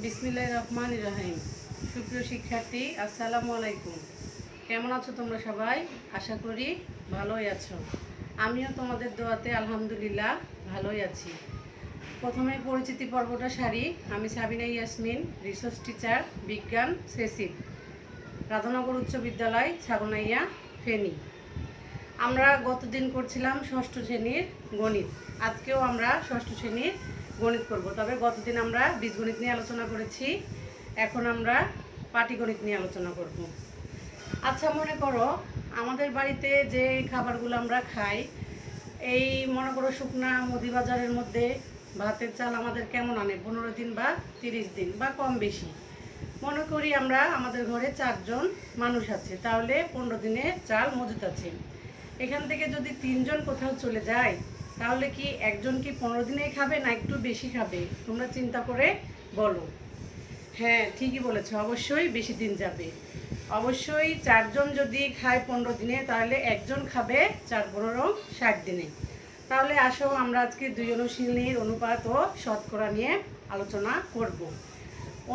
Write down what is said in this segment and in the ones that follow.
বিসমিল্লাহ রহমান রাহিম। সুপ্রিয় শিক্ষার্থী, আসসালামু আলাইকুম। কেমন আছো তোমরা সবাই? আশা করি ভালোই আছো। আমিও তোমাদের দোয়াতে আলহামদুলিল্লাহ ভালোই আছি। প্রথমে পরিচিতি পর্বটা সারি। আমি সাবিনা ইয়াসমিন, রিসোর্স টিচার, বিজ্ঞান সেসিভ রাধানগর উচ্চ বিদ্যালয়, ছাগনাইয়া, ফেনী। আমরা গতদিন করছিলাম ষষ্ঠ শ্রেণির গণিত। আজকেও আমরা ষষ্ঠ শ্রেণির গণিত করব। তবে গতদিন আমরা বীজগণিত নিয়ে আলোচনা করেছি। এখন আমরা পাটিগণিত নিয়ে আলোচনা করব। আচ্ছা মনে করো আমাদের বাড়িতে যে খাবারগুলো আমরা খাই, এই মনে করো শুকনা মুদি বাজারের মধ্যে ভাতের চাল আমাদের কেমন আনে? পনেরো দিন বা তিরিশ দিন বা কম বেশি। মনে করি আমরা আমাদের ঘরে চারজন মানুষ আছে, তাহলে পনেরো দিনের চাল মজুত আছে। এখান থেকে যদি তিনজন কোথাও চলে যায় তাহলে কি একজন কি পনেরো দিনেই খাবে না একটু বেশি খাবে? তোমরা চিন্তা করে বলো। হ্যাঁ ঠিকই বলেছ, অবশ্যই বেশি দিন যাবে। অবশ্যই চারজন যদি খায় পনেরো দিনে, তাহলে একজন খাবে চার পনেরো ষাট দিনে। তাহলে আসো, আমরা আজকে দুই অনুশীলনীর অনুপাত ও শতকরা নিয়ে আলোচনা করব।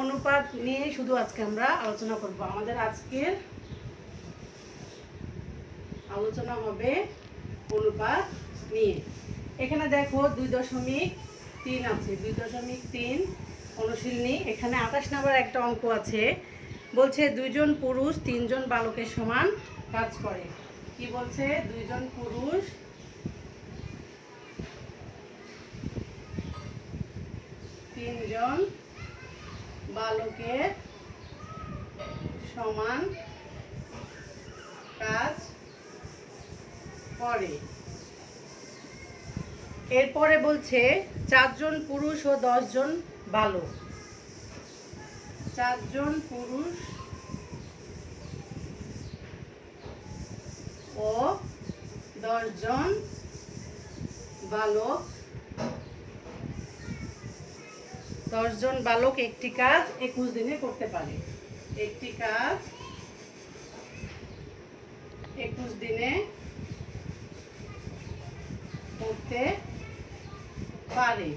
অনুপাত নিয়ে শুধু আজকে আমরা আলোচনা করব। আমাদের আজকের আলোচনা হবে অনুপাত নিয়ে। এখানে দেখো দুই দশমিক তিন আছে, দুই দশমিক তিন অনুশীলনী। এখানে আঠাশ নাম্বার একটা অঙ্ক আছে, বলছে দুইজন পুরুষ তিনজন বালকের সমান কাজ করে। কি বলছে? দুইজন পুরুষ তিনজন বালকের সমান কাজ করে। এরপরে বলছে, চারজন পুরুষ ও দশজন বালক। চারজন পুরুষ ও দশজন বালক। দশজন বালক একটি কাজ একুশ দিনে করতে পারে। একটি কাজ একুশ দিনে করতে পারে।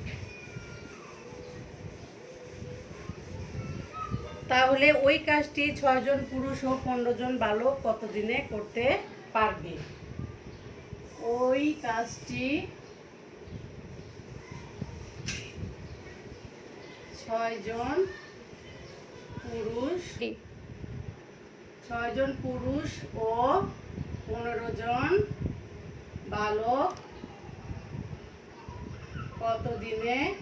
তাহলে ওই কাজটি ছয়জন পুরুষ ও পনেরো জন বালক কতদিনে করতে পারবে? ওই কাজটি ছয়জন পুরুষ ছয়জন পুরুষ ও পনেরো জন বালক কতদিনে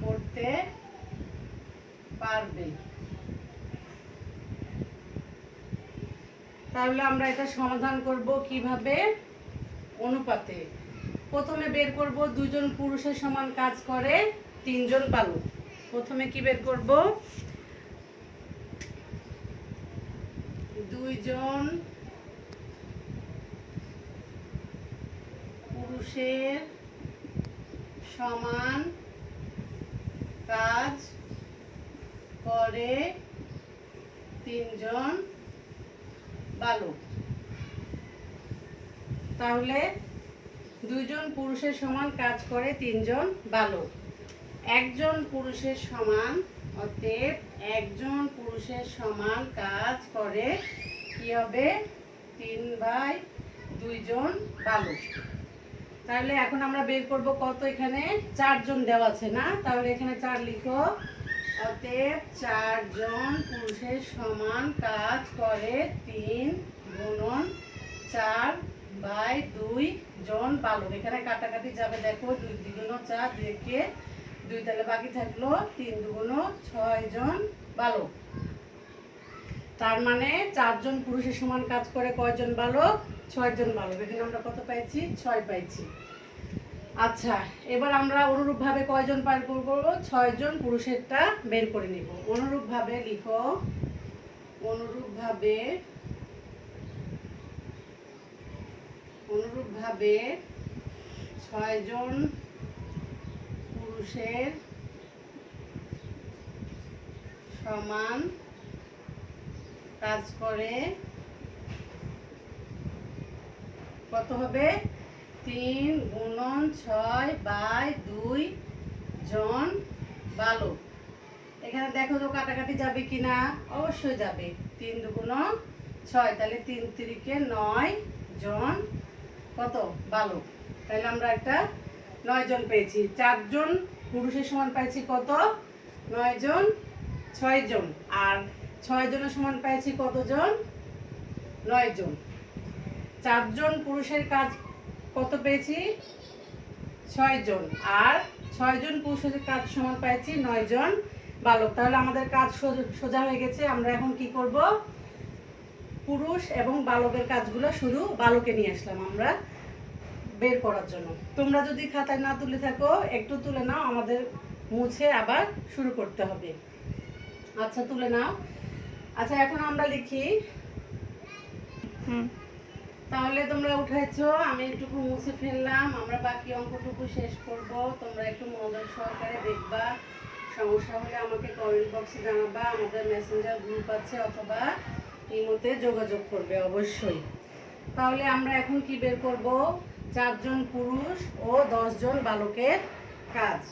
করতে পারবে? তাহলে আমরা এটা সমাধান করব কীভাবে? অনুপাতে। প্রথমে বের করব দুজন পুরুষের সমান কাজ করে তিনজন বালক। প্রথমে কি বের করব? দুইজন পুরুষের সমান কাজ করে তিনজন বালক। তাহলে দুইজন পুরুষের সমান কাজ করে তিনজন বালক। একজন পুরুষের সমান, অতএব একজন পুরুষের সমান কাজ করে কি হবে? তিন বাই দুইজন বালক। তাহলে এখন আমরা বের করব কত এখানে? চারজন দেওয়া আছে না? তাহলে এখানে চার লিখো। অতএব চারজন পুরুষের সমান কাজ করে তিন গুণন চার বাই দুই জন বালক এখানে কাটাকাটি যাবে, দেখো, দুই দ্বিগুণ চার দুইকে দুই তাহলে বাকি থাকল তিন দুগুণ ছয় জন বালক তার মানে চারজন পুরুষের সমান কাজ করে কয়জন বালক ছয়জন বালক এখানে আমরা কত পাইছি? ছয় পাইছি। আচ্ছা এবার আমরা অনুরূপভাবে কয়জন পার করব? ছয়জন পুরুষেরটা বের করে নিব। অনুরূপভাবে লিখো। অনুরূপভাবে অনুরূপভাবে ছয়জন পুরুষের সমান কাজ করে। কত হবে? তিন গুণন ছয় বাই দুই জন বালক এখানে দেখো তো কাটাকাটি যাবে কি না অবশ্যই যাবে। তিন দুগুণ ছয়, তাহলে তিন তিরিকে নয় জন কত? বালক তাহলে আমরা একটা নয় জন পেয়েছি। চারজন পুরুষের সমান পাইছি কত? নয় জন ছয় জন। আর ছয় জনের সমান পাইছি কতজন নয় জন। চারজন পুরুষের কাজ কত পেয়েছি? ছয় জন। আর ছয় জন পুরুষের কাজ সমান পেয়েছি নয় জন বালক। তাহলে আমাদের কাজ সোজা হয়ে গেছে। আমরা এখন কি করব? পুরুষ এবং বালকের কাজগুলো শুধু বালকে নিয়ে আসলাম আমরা বের করার জন্য। তোমরা যদি খাতায় না তুলে থাকো, একটু তুলে নাও, আমাদের মুছে আবার শুরু করতে হবে। আচ্ছা তুলে নাও। আচ্ছা এখন আমরা লিখি। হুম। তাহলে তোমরা উঠেছো, আমি একটুকু মুছে ফেললাম, আমরা বাকি অঙ্কটুকু শেষ করব, তোমরা একটু মনোযোগ সহকারে দেখবা। সমস্যা হলে আমাকে কমেন্ট বক্সে জানাবা, আমাদের মেসেঞ্জার গ্রুপ আছে অথবা ইমোতে যোগাযোগ করবে অবশ্যই। তাহলে আমরা এখন কি বের করব? চারজন পুরুষ ও দশজন বালকের কাজ।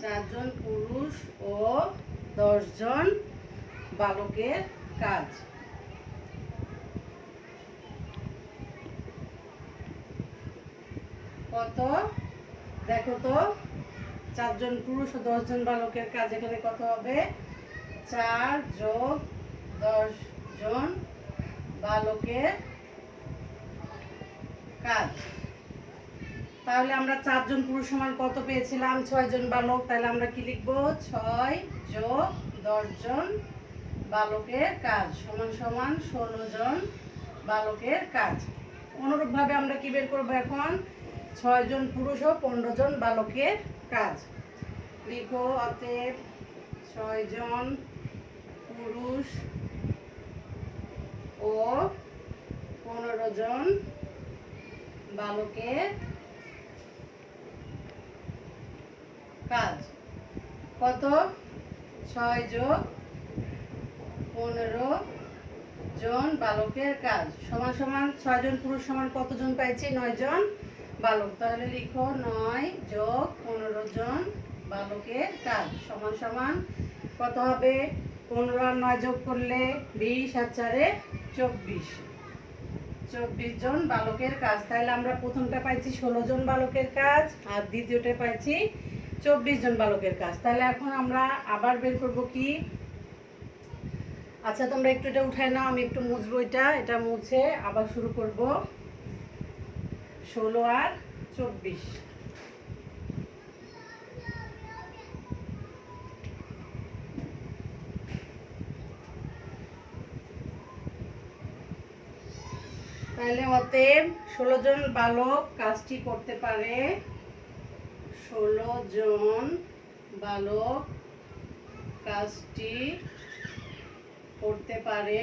চারজন পুরুষ ও দশজন বালকের কাজ। কত? দেখো তো, চারজন পুরুষ ও দশজন বালকের কাজ, এখানে কত হবে? চার যোগ দশ জন বালকের কাজ। তাহলে আমরা চারজন পুরুষ সমান কত পেয়েছিলাম? ছয় জন বালক, তাহলে আমরা কি লিখব? ছয় যোগ দশজন বালকের কাজ। সমান সমান ষোলো জন বালকের কাজ। অনুরূপভাবে আমরা কি বের করব এখন? ছয় জন পুরুষ ও পনেরো জন বালকের কাজ। লিখো অতএব ছয় জন পুরুষ ও পনেরো জন বালকের কাজ। কত? ছয় যোগ পনেরো জন বালকের কাজ। সমান সমান ছয় জন পুরুষ, সমান কতজন পাইছি? নয় জন বালক। তাহলে লিখো নয় যোগ পনেরো জন বালকের কাজ। সমান সমান কত হবে? পনেরো আর নয় যোগ করলে বিশ আর চারে চব্বিশ। চব্বিশ জন বালকের কাজ। তাহলে আমরা প্রথমটা পাইছি ষোলো জন বালকের কাজ আর দ্বিতীয়টা পাইছি চব্বিশ জন বালকের কাজ। তাহলে এখন আমরা আবার বের করব কি? আচ্ছা তোমরা একটু এটা উঠায় নাও, আমি একটু মুছবো এটা এটা মুছে আবার শুরু করব। ষোলো আর চব্বিশ। তাহলে অতএব ষোলো জন বালক কাজটি করতে পারে। ষোলো জন বালক কাজটি করতে পারে।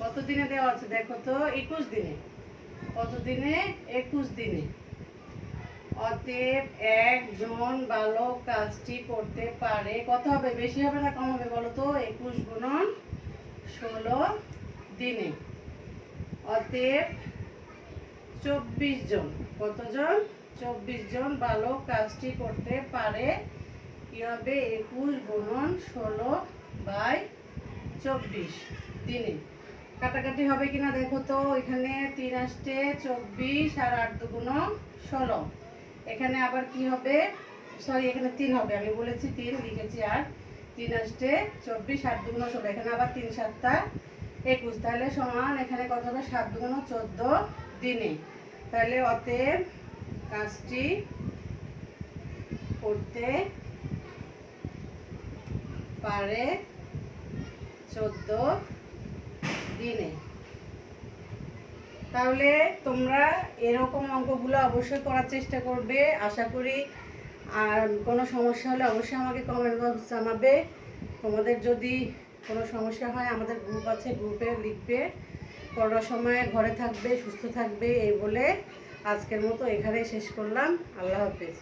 কত দিনে দেওয়া আছে দেখো তো? একুশ দিনে। কত দিনে একুশ দিনে। অতএব একজন বালক কাজটি করতে পারে। কত হবে? বেশি হবে না কম হবে বলো তো? একুশ গুণন ষোলো দিনে। অতএব চব্বিশ জন। কতজন? চব্বিশ জন বালক কাজটি করতে পারে। কি হবে একুশ গুণন ষোলো বাই চব্বিশ? দিনে কাটাকাটি হবে কিনা দেখো তো, এখানে তিন আসতে চব্বিশ আর আট দুগুণ ষোলো। এখানে আবার কি হবে? সরি এখানে তিন হবে, আমি বলেছি তিন, লিখেছি আর তিন আসতে চব্বিশ, আট দুগুণ ষোলো, এখানে আবার তিন সাতটা একুশ। তাহলে সমান, এখানে কত হবে? সাত দুগুণ চোদ্দ দিনে। তাহলে অতএব কাজটি করতে পারে চোদ্দ দিনে। তাহলে তোমরা এরকম অঙ্কগুলো অবশ্যই করার চেষ্টা করবে। আশা করি আর কোনো সমস্যা হলে অবশ্যই আমাকে কমেন্ট বক্স জানাবে। তোমাদের যদি কোনো সমস্যা হয়, আমাদের গ্রুপ আছে গ্রুপে লিখবে। করোনার সময় ঘরে থাকবে, সুস্থ থাকবে, এই বলে আজকের মতো এখানেই শেষ করলাম। আল্লাহ হাফিজ।